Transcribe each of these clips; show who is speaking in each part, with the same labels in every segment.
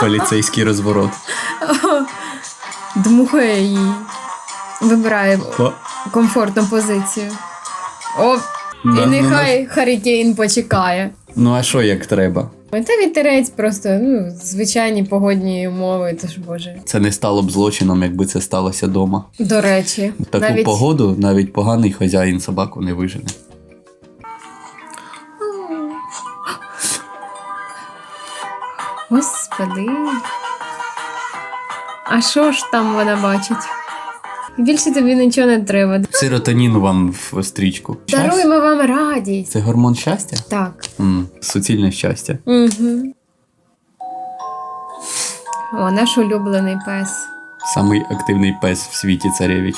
Speaker 1: Поліцейський розворот.
Speaker 2: Дмухає її. Вибирає
Speaker 1: О,
Speaker 2: комфортну позицію. О,
Speaker 1: Да,
Speaker 2: і
Speaker 1: ну,
Speaker 2: нехай Харікейн почекає.
Speaker 1: Ну а що як треба?
Speaker 2: Та вітерець просто, ну, звичайні погодні умови, то ж боже.
Speaker 1: Це не стало б злочином, якби це сталося вдома.
Speaker 2: До речі,
Speaker 1: В таку
Speaker 2: навіть
Speaker 1: погоду навіть поганий хазяїн собаку не вижене.
Speaker 2: Господи. А що ж там вона бачить? Більше тобі нічого не треба.
Speaker 1: Серотонін вам в стрічку.
Speaker 2: Даруємо вам радість.
Speaker 1: Це гормон щастя?
Speaker 2: Так.
Speaker 1: м суцільне щастя.
Speaker 2: Угу. О, наш улюблений пес.
Speaker 1: Самий активний пес в світі царевич.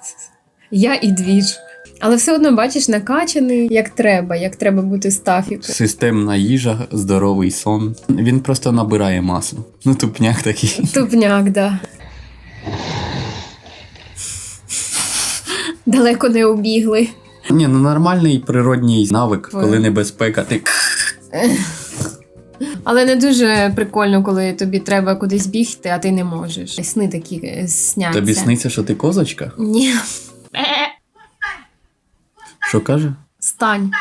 Speaker 2: Я і двіж. Але все одно бачиш, накачаний як треба, як треба бути стафіку.
Speaker 1: Системна їжа, здоровий сон. Він просто набирає масу. Ну, тупняк такий.
Speaker 2: Тупняк, да. Далеко не убігли.
Speaker 1: Ні, ну нормальний природній навик, коли небезпека, ти
Speaker 2: Але не дуже прикольно, коли тобі треба кудись бігти, а ти не можеш. Сни такі е, сняться.
Speaker 1: тобі сниться, що ти козочка?
Speaker 2: Ні.
Speaker 1: Що каже?
Speaker 2: Стань.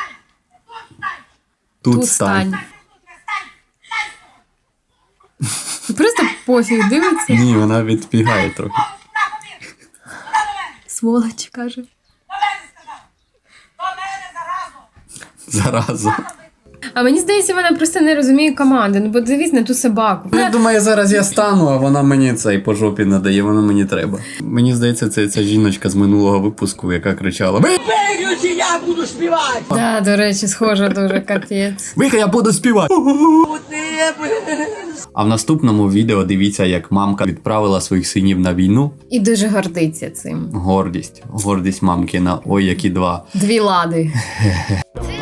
Speaker 1: Тут,
Speaker 2: Тут
Speaker 1: стань.
Speaker 2: Просто пофіг дивиться.
Speaker 1: Ні, вона відбігає трохи.
Speaker 2: Сволоч каже.
Speaker 1: Зараза.
Speaker 2: А мені здається, вона просто не розуміє команди. Ну, бо дивись на ту собаку.
Speaker 1: Я думаю, зараз я стану, а вона мені цей по жопі надає, воно мені треба. Мені здається, це ця жіночка з минулого випуску, яка кричала: Ви
Speaker 3: Виключи, я буду співати.
Speaker 2: Да, до речі, схожа дуже капець.
Speaker 1: Вика, я буду співати. А в наступному відео дивіться, як мамка відправила своїх синів на війну.
Speaker 2: І дуже гордиться цим.
Speaker 1: Гордість, гордість мамкина. Ой, які два.
Speaker 2: Дві лади.